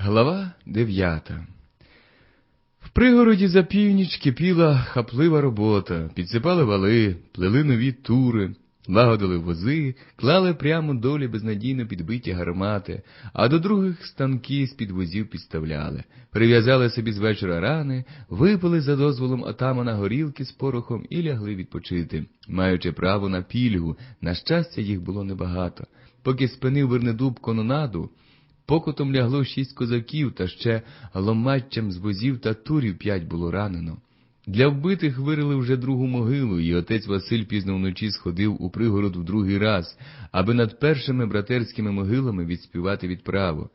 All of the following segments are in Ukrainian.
Глава дев'ята. В пригороді за північ кипіла хаплива робота, підсипали вали, плели нові тури, лагодили вози, клали прямо долі безнадійно підбиті гармати, а до других станки з під возів підставляли, прив'язали собі з вечора рани, випили за дозволом отамана горілки з порохом і лягли відпочити, маючи право на пільгу, на щастя, їх було небагато. Поки спинив Вернедуб кононаду, Покотом лягло шість козаків, та ще ломаччям з возів та турів п'ять було ранено. Для вбитих вирили вже другу могилу, і отець Василь пізно вночі сходив у пригород в другий раз, аби над першими братерськими могилами відспівати відправу.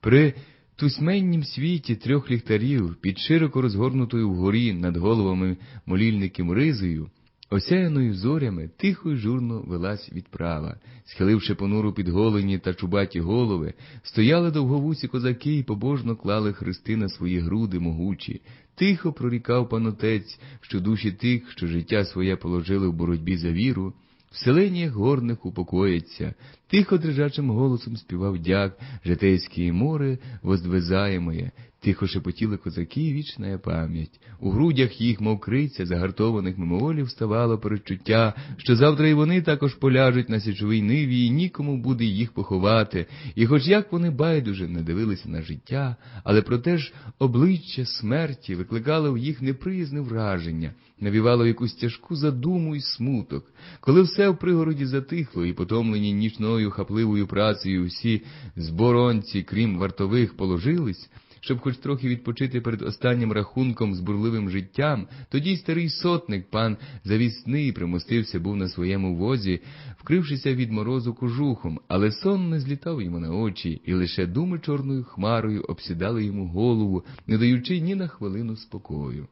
При тусьменнім світі трьох ліхтарів, під широко розгорнутою вгорі над головами молільників ризою, Осяяною зорями тихо й журно велась відправа, схиливши понуру підголені та чубаті голови, стояли довговусі козаки і побожно клали хрести на свої груди могучі. Тихо прорікав панотець, що душі тих, що життя своє положили в боротьбі за віру, в селеннях горних упокоїться, тихо дрижачим голосом співав дяк, житейське море воздвизаємоє, Тихо шепотіли козаки, вічна пам'ять. У грудях їх, мов криця, загартованих мимоволів, ставало перечуття, що завтра і вони також поляжуть на січовій ниві, і нікому буде їх поховати. І хоч як вони байдуже не дивилися на життя, але проте ж обличчя смерті викликало в їх неприязне враження, навівало якусь тяжку задуму і смуток. Коли все в пригороді затихло, і потомлені нічною хапливою працею всі зборонці, крім вартових, положились, щоб хоч трохи відпочити перед останнім рахунком з бурливим життям, тоді старий сотник, пан завісний, примостився був на своєму возі, вкрившися від морозу кожухом, але сон не злітав йому на очі, і лише думи чорною хмарою обсідали йому голову, не даючи ні на хвилину спокою.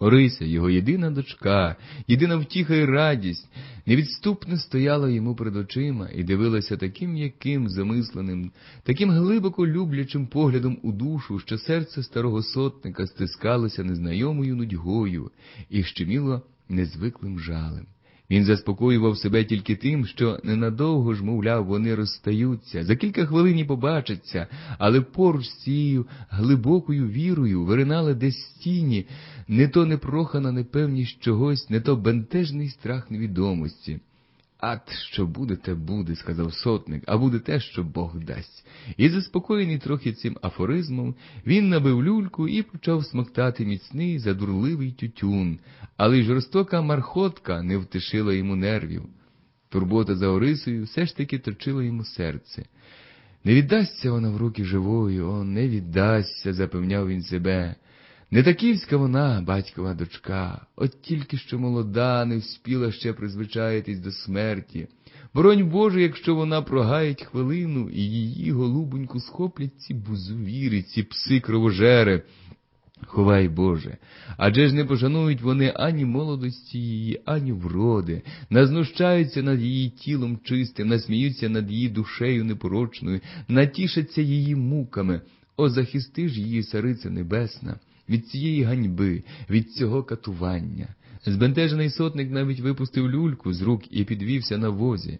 Орися, його єдина дочка, єдина втіха і радість, невідступно стояла йому перед очима і дивилася таким м'яким, замисленим, таким глибоко люблячим поглядом у душу, що серце старого сотника стискалося незнайомою нудьгою і щеміло незвиклим жалем. Він заспокоював себе тільки тим, що ненадовго ж, мовляв, вони розстаються, за кілька хвилин і побачаться, але поруч з цією глибокою вірою виринали десь тіні, не то непрохана непевність чогось, не то бентежний страх невідомості. Ат, що буде, те буде, сказав сотник, а буде те, що Бог дасть. І, заспокоєний трохи цим афоризмом, він набив люльку і почав смоктати міцний, задурливий тютюн, але й жорстока мархотка не втишила йому нервів. Турбота за Орисою все ж таки точила йому серце. Не віддасться вона в руки живою, о, не віддасться, запевняв він себе. Не таківська вона, батькова дочка, от тільки що молода, не вспіла ще призвичаїтись до смерті. Боронь Боже, якщо вона прогаїть хвилину, і її голубоньку схоплять ці бузувіри, ці пси кровожери. Ховай Боже, адже ж не пошанують вони ані молодості її, ані вроди, назнущаються над її тілом чистим, насміються над її душею непорочною, натішаться її муками. О, захисти ж її, цариця небесна від цієї ганьби, від цього катування. Збентежений сотник навіть випустив люльку з рук і підвівся на возі.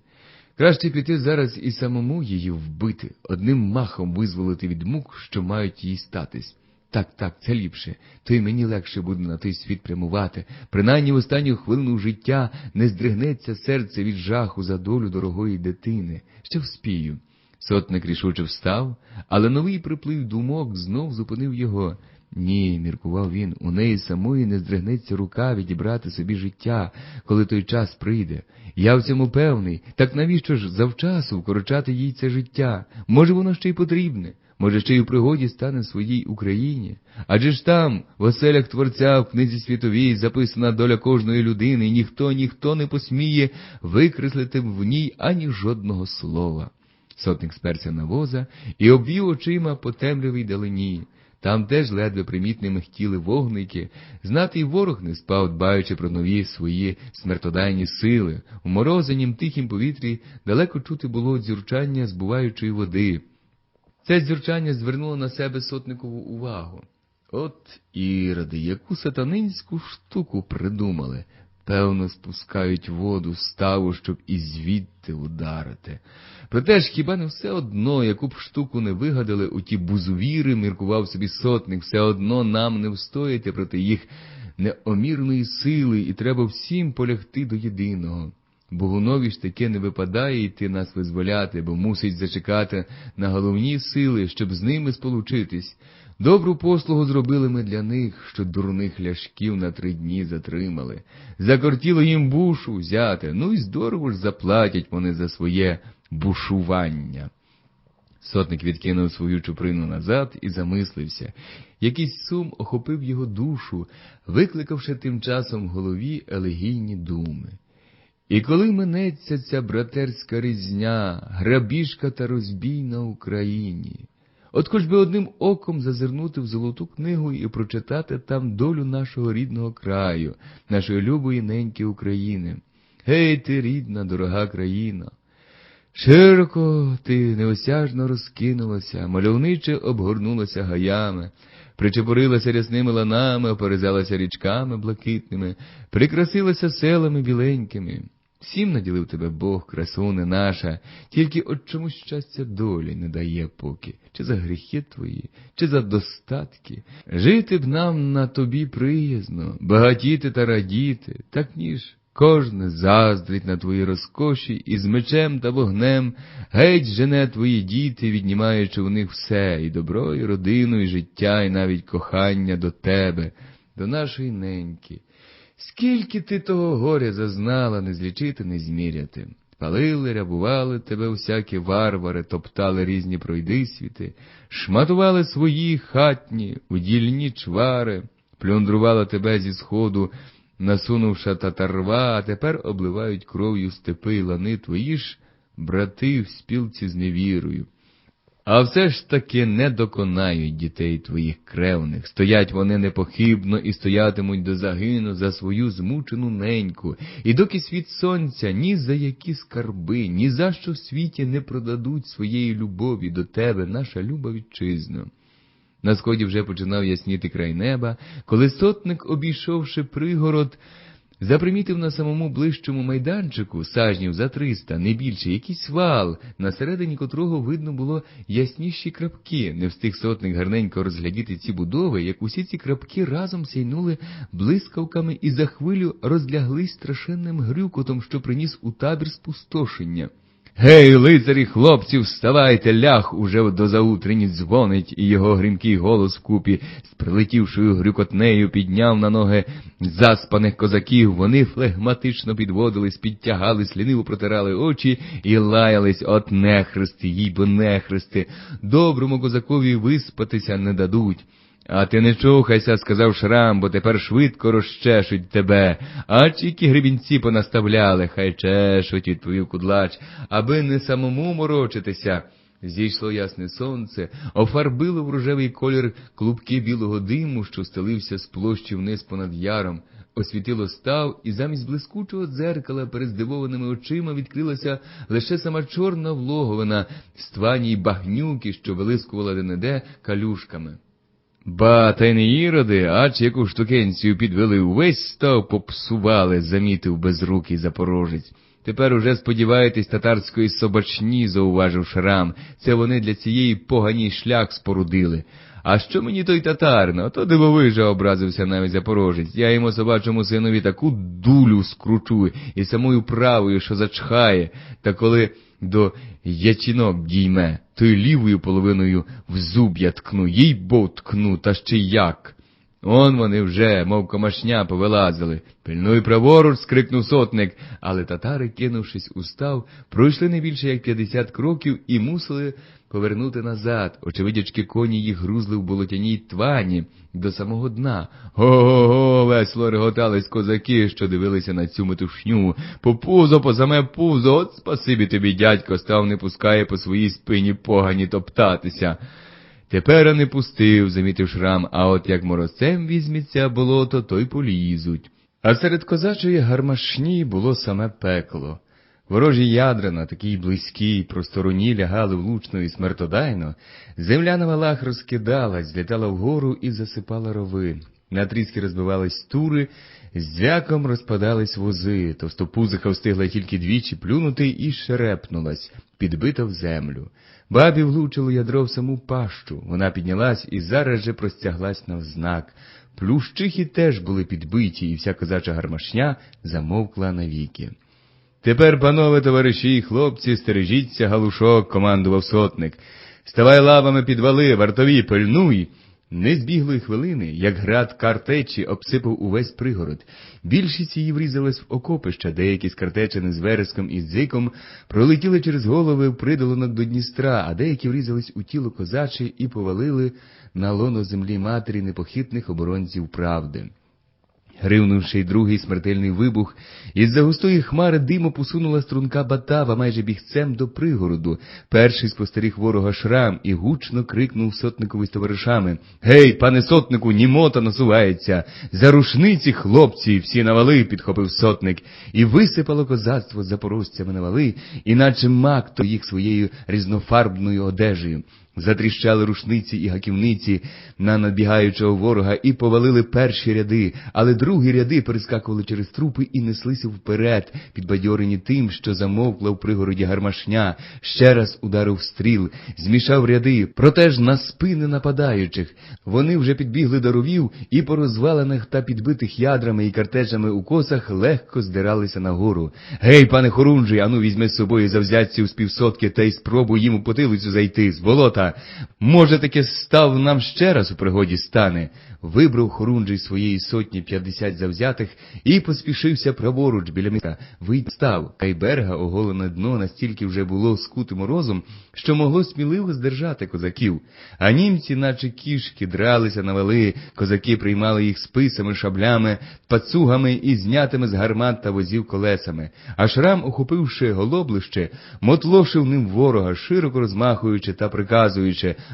Краще піти зараз і самому її вбити, одним махом визволити від мук, що мають їй статись. Так, так, це ліпше, то й мені легше буде на той світ прямувати. Принаймні в останню хвилину життя не здригнеться серце від жаху за долю дорогої дитини. Ще вспію. Сотник рішуче встав, але новий приплив думок знов зупинив його. Ні, міркував він, у неї самої не здригнеться рука відібрати собі життя, коли той час прийде. Я в цьому певний, так навіщо ж завчасу вкорочати їй це життя? Може, воно ще й потрібне, може, ще й у пригоді стане своїй Україні. Адже ж там, в оселях Творця, в книзі світовій, записана доля кожної людини, і ніхто, ніхто не посміє викреслити в ній ані жодного слова. Сотник сперся на воза і обвів очима по темрявій далині. Там теж ледве примітними михтіли вогники, знатий ворог не спав, дбаючи про нові свої смертодайні сили. У морозенім тихім повітрі далеко чути було дзюрчання збуваючої води. Це дзюрчання звернуло на себе сотникову увагу. От іроди, яку сатанинську штуку придумали. Певно, спускають воду ставу, щоб і звідти ударити. Проте ж хіба не все одно, яку б штуку не вигадали у ті бузувіри, міркував собі сотник, все одно нам не встояти проти їх неомірної сили, і треба всім полягти до єдиного. Богунові ж таки не випадає йти нас визволяти, бо мусить зачекати на головні сили, щоб з ними сполучитись. Добру послугу зробили ми для них, що дурних ляшків на три дні затримали. Закортіло їм бушу взяти, ну і здорово ж заплатять вони за своє бушування. Сотник відкинув свою чуприну назад і замислився. Якийсь сум охопив його душу, викликавши тим часом в голові елегійні думи. І коли минеться ця братерська різня, грабіжка та розбій на Україні, от хоч би одним оком зазирнути в золоту книгу і прочитати там долю нашого рідного краю, нашої любої неньки України. Гей ти, рідна, дорога країна! Широко ти неосяжно розкинулася, мальовниче обгорнулася гаями, причепорилася рясними ланами, оперезалася річками блакитними, прикрасилася селами біленькими. Всім наділив тебе Бог, красуне наша, тільки от чомусь щастя долі не дає поки, чи за гріхи твої, чи за достатки. Жити б нам на тобі приязно, багатіти та радіти, так ніж кожне заздрить на твої розкоші і з мечем та вогнем геть жене твої діти, віднімаючи у них все, і добро, і родину, і життя, і навіть кохання до тебе, до нашої неньки. Скільки ти того горя зазнала, не злічити, не зміряти. Палили, рябували тебе всякі варвари, топтали різні пройдисвіти, шматували свої хатні, удільні чвари, плюндрували тебе зі сходу, насунувши татарва, а тепер обливають кров'ю степи й лани твої ж брати в спілці з невірою. А все ж таки не доконають дітей твоїх кревних, стоять вони непохибно і стоятимуть до загину за свою змучену неньку, і доки світ сонця ні за які скарби, ні за що в світі не продадуть своєї любові до тебе, наша люба вітчизно. На сході вже починав ясніти край неба, коли сотник, обійшовши пригород, Запримітив на самому ближчому майданчику, сажнів за триста, не більше, якийсь вал, на середині котрого видно було ясніші крапки. Не встиг сотник гарненько розглядіти ці будови, як усі ці крапки разом сяйнули блискавками і за хвилю розляглись страшенним грюкотом, що приніс у табір спустошення. Гей, лицарі, хлопці, вставайте, лях уже до заутрені дзвонить, і його грімкий голос вкупі з прилетівшою грюкотнею підняв на ноги заспаних козаків. Вони флегматично підводились, підтягались, ліниво протирали очі і лаялись от нехрести, їй бо нехрести. Доброму козакові виспатися не дадуть. А ти не чухайся, сказав Шрам, бо тепер швидко розчешуть тебе. А тільки гребінці понаставляли, хай чешуть твою кудлач, аби не самому морочитися. Зійшло ясне сонце, офарбило в рожевий колір клубки білого диму, що стелився з площі вниз понад яром. Освітило став, і замість блискучого дзеркала перед здивованими очима відкрилася лише сама чорна влоговина стваній багнюки, що вилискувала де-не-де калюшками. Ба, та й не іроди, ач яку штукенцію підвели, увесь став попсували, замітив безрукий запорожець. Тепер уже сподіваєтесь татарської собачні, зауважив Шрам. Це вони для цієї поганій шлях спорудили. А що мені той татарин? то дивовижа образився навіть запорожець. Я йому собачому синові таку дулю скручу і самою правою, що зачхає, та коли до ячінок дійме, то й лівою половиною в зуб я ткну, їй бо ткну, та ще як. Он вони вже, мов комашня, повилазили. Пильнуй праворуч, скрикнув сотник, але татари, кинувшись у став, пройшли не більше як п'ятдесят кроків і мусили повернути назад. Очевидячки, коні їх грузли в болотяній твані до самого дна. Го-го-го, весело реготались козаки, що дивилися на цю метушню. По пузо, по саме пузо, от спасибі тобі, дядько, став не пускає по своїй спині погані топтатися. Тепер не пустив, замітив шрам, а от як морозцем візьметься болото, то й полізуть. А серед козачої гармашні було саме пекло. Ворожі ядра на такій близькій простороні лягали влучно і смертодайно, земля на валах розкидалась, злітала вгору і засипала рови. На тріски розбивались тури, з дзвяком розпадались вози, товстопузиха встигла тільки двічі плюнути і шерепнулась, підбита в землю. Бабі влучило ядро в саму пащу, вона піднялась і зараз же простяглась навзнак. Плющихи теж були підбиті, і вся козача гармашня замовкла навіки. Тепер, панове товариші і хлопці, стережіться галушок, командував сотник. Ставай лавами підвали, вартові, пильнуй. Не збігли хвилини, як град картечі обсипав увесь пригород. Більшість її врізалась в окопища, деякі з картечини з вереском і дзиком пролетіли через голови в придолинок до Дністра, а деякі врізались у тіло козачі і повалили на лоно землі матері непохитних оборонців правди. Гривнувши другий смертельний вибух, із-за густої хмари диму посунула струнка батава майже бігцем до пригороду. Перший спостеріг ворога шрам і гучно крикнув сотникові з товаришами Гей, пане сотнику, німота насувається! За рушниці, хлопці, всі на вали, підхопив сотник, і висипало козацтво запорожцями на вали, іначе мак то їх своєю різнофарбною одежею. Затріщали рушниці і гаківниці на надбігаючого ворога і повалили перші ряди, але другі ряди перескакували через трупи і неслися вперед, підбадьорені тим, що замовкла в пригороді гармашня, ще раз ударив стріл, змішав ряди, проте ж на спини нападаючих. Вони вже підбігли до ровів і по розвалених та підбитих ядрами і картежами у косах легко здиралися нагору. Гей, пане Хорунжий, ану візьми з собою завзятців з півсотки та й спробуй їм у потилицю зайти з болота. Може, таки став нам ще раз у пригоді стане. Вибрав Хорунжий своєї сотні п'ятдесят завзятих і поспішився праворуч біля міста. Вийд став, та й берега оголене дно настільки вже було скути морозом, що могло сміливо здержати козаків. А німці, наче кішки, дралися на вали, козаки приймали їх списами, шаблями, пацугами і знятими з гармат та возів колесами. А шрам, охопивши голоблище, мотлошив ним ворога, широко розмахуючи та приказуючи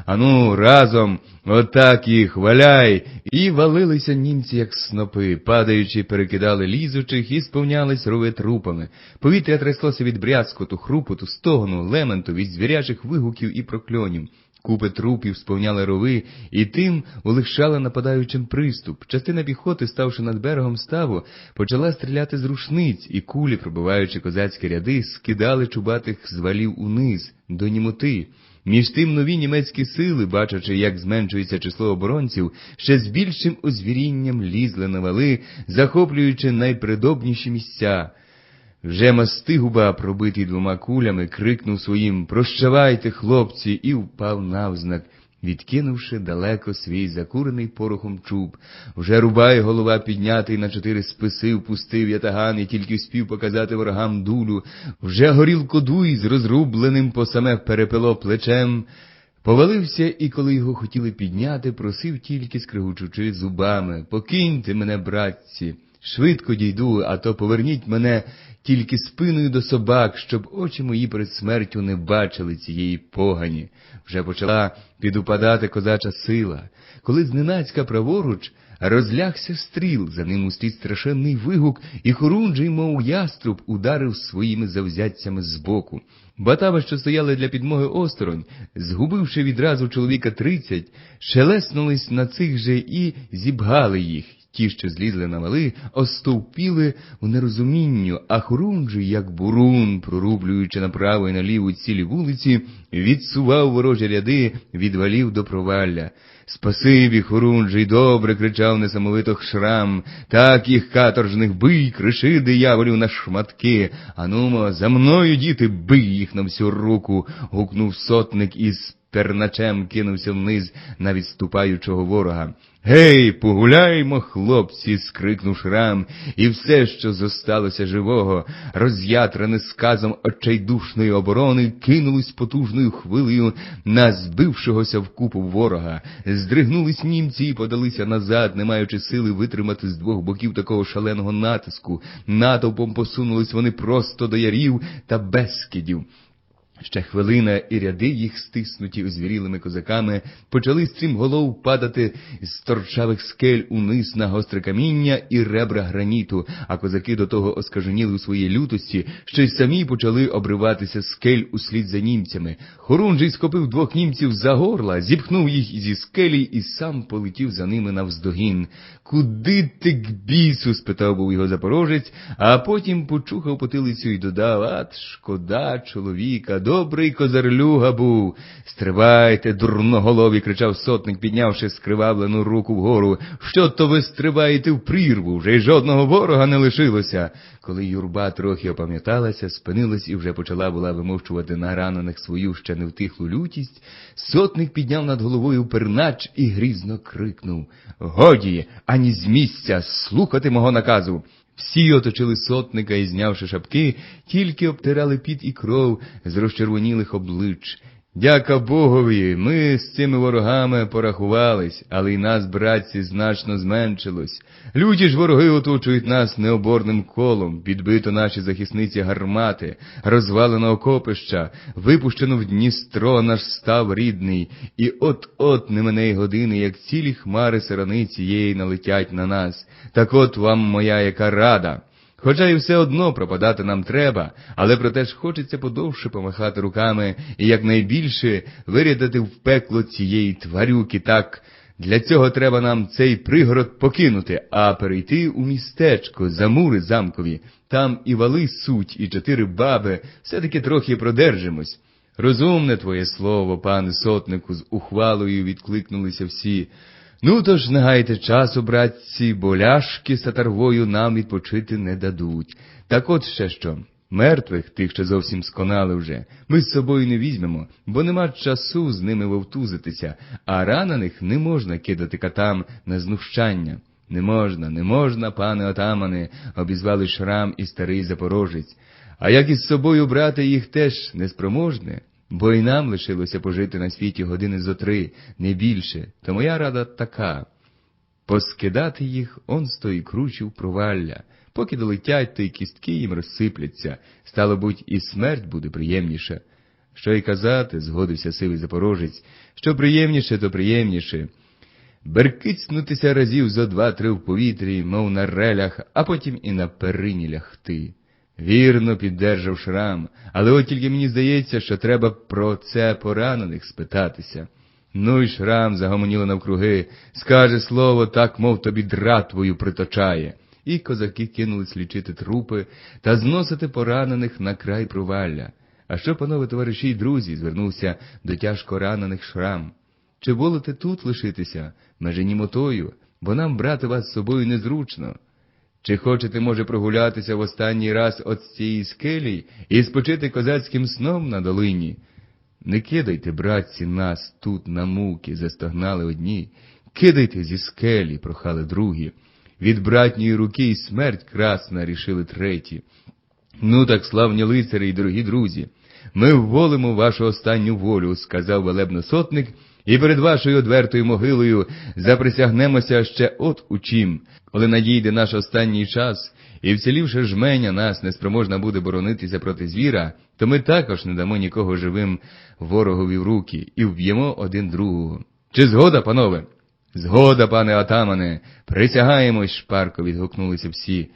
Ану, разом, отак їх, валяй! І валилися німці, як снопи, падаючи, перекидали лізучих і сповнялись рови трупами. Повітря тряслося від брязкоту, хрупоту, стогону, лементу, від звірячих вигуків і прокльонів. Купи трупів сповняли рови і тим улегшали нападаючим приступ. Частина піхоти, ставши над берегом ставу, почала стріляти з рушниць, і кулі, пробиваючи козацькі ряди, скидали чубатих з валів униз, до німоти. Між тим нові німецькі сили, бачачи, як зменшується число оборонців, ще з більшим озвірінням лізли на вали, захоплюючи найпридобніші місця. Вже мастигуба, пробитий двома кулями, крикнув своїм Прощавайте, хлопці, і впав навзнак, відкинувши далеко свій закурений порохом чуб. Вже рубай голова піднятий на чотири списи, впустив ятаган і тільки вспів показати ворогам дулю. Вже горілко дуй з розрубленим по саме перепело плечем. Повалився, і коли його хотіли підняти, просив тільки, скригучучи зубами Покиньте мене, братці, швидко дійду, а то поверніть мене тільки спиною до собак, щоб очі мої перед смертю не бачили цієї погані. Вже почала підупадати козача сила. Коли зненацька праворуч розлягся стріл, за ним услід страшенний вигук, і хорунжий, мов яструб, ударив своїми завзяттями збоку. Батави, що стояли для підмоги осторонь, згубивши відразу чоловіка тридцять, шелеснулись на цих же і зібгали їх. Ті, що злізли на вали, остовпіли в нерозумінню, а хорунжий, як бурун, прорублюючи направо і наліво цілі вулиці, відсував ворожі ряди від валів до провалля. Спасибі, хорунжий, добре кричав несамовито шрам, так їх каторжних бий, криши дияволів на шматки. Анумо, за мною, діти, бий їх на всю руку, гукнув сотник із перначем кинувся вниз на відступаючого ворога. Гей, погуляймо, хлопці, скрикнув шрам, і все, що зосталося живого, роз'ятрене сказом отчайдушної оборони, кинулось потужною хвилею на збившогося в купу ворога. Здригнулись німці і подалися назад, не маючи сили витримати з двох боків такого шаленого натиску. Натовпом посунулись вони просто до ярів та безкидів. Ще хвилина, і ряди їх, стиснуті озвірілими козаками, почали стрімголов падати з торчавих скель униз на гостре каміння і ребра граніту, а козаки до того оскаженіли у своїй лютості, що й самі почали обриватися скель услід за німцями. Хорунжий схопив двох німців за горла, зіпхнув їх зі скелі і сам полетів за ними навздогін. Куди ти к бісу? спитав був його запорожець, а потім почухав потилицю і додав, ат, шкода чоловіка, добрий козарлюга був. Стривайте, дурноголові, кричав сотник, піднявши скривавлену руку вгору. Що то ви стрибаєте в прірву? Вже й жодного ворога не лишилося. Коли юрба трохи опам'яталася, спинилась і вже почала була вимовчувати на ранених свою ще не втихлу лютість, сотник підняв над головою пернач і грізно крикнув Годі, ані з місця слухати мого наказу. Всі оточили сотника і, знявши шапки, тільки обтирали піт і кров з розчервонілих облич. Дяка Богові, ми з цими ворогами порахувались, але й нас, братці, значно зменшилось. Люті ж вороги оточують нас необорним колом, підбито наші захисниці гармати, розвалено окопища, випущено в Дністро наш став рідний, і от-от не мене й години, як цілі хмари сирани цієї налетять на нас. Так от вам моя яка рада. Хоча й все одно пропадати нам треба, але проте ж хочеться подовше помахати руками і якнайбільше вирядати в пекло цієї тварюки так. Для цього треба нам цей пригород покинути, а перейти у містечко, за мури замкові. Там і вали суть, і чотири баби, все-таки трохи продержимось. Розумне твоє слово, пане сотнику, з ухвалою відкликнулися всі. Ну то ж не гайте часу, братці, бо ляшки з татарвою нам відпочити не дадуть. Так от ще що. Мертвих, тих, що зовсім сконали вже, ми з собою не візьмемо, бо нема часу з ними вовтузитися, а ранених не можна кидати катам на знущання. Не можна, не можна, пане отамане, обізвали шрам і старий запорожець. А як із собою брати їх теж неспроможне, бо й нам лишилося пожити на світі години зо три, не більше, то моя рада така. Поскидати їх он стої кручів провалля, поки долетять, то й кістки їм розсипляться, стало буть, і смерть буде приємніша. Що й казати, згодився сивий запорожець, що приємніше, то приємніше. Беркицнутися разів зо два-три в повітрі, мов на релях, а потім і на перині лягти. Вірно піддержав шрам, але от тільки мені здається, що треба про це поранених спитатися. Ну й шрам загомоніло навкруги, скаже слово, так, мов тобі дратвою приточає. І козаки кинулись лічити трупи та зносити поранених на край провалля. А що, панове товариші й друзі, звернувся до тяжко ранених шрам. Чи волите тут лишитися, меже німотою, бо нам брати вас з собою незручно? Чи хочете, може, прогулятися в останній раз от з цієї скелі і спочити козацьким сном на долині? Не кидайте, братці, нас тут на муки, застогнали одні, кидайте зі скелі, прохали другі. Від братньої руки й смерть красна, рішили треті. Ну так, славні лицарі й дорогі друзі, ми вволимо вашу останню волю, сказав велебно сотник, і перед вашою одвертою могилою заприсягнемося ще от у чим, коли надійде наш останній час, і вцілівши жменя нас неспроможна буде боронитися проти звіра, то ми також не дамо нікого живим ворогові в руки і вб'ємо один другого. Чи згода, панове? Згода, пане атамане, присягаємось, шпарко відгукнулися всі.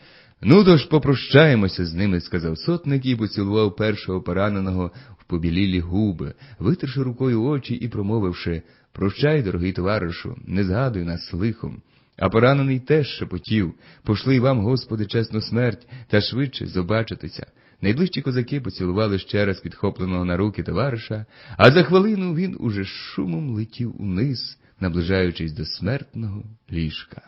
Ну то ж попрощаємося з ними, сказав сотник і поцілував першого пораненого побілілі губи, витерши рукою очі і промовивши Прощай, дорогий товаришу, не згадуй нас лихом. А поранений теж шепотів Пошли вам, Господи, чесну смерть, та швидше побачитися. Найближчі козаки поцілували ще раз підхопленого на руки товариша, а за хвилину він уже шумом летів униз, наближаючись до смертного ліжка.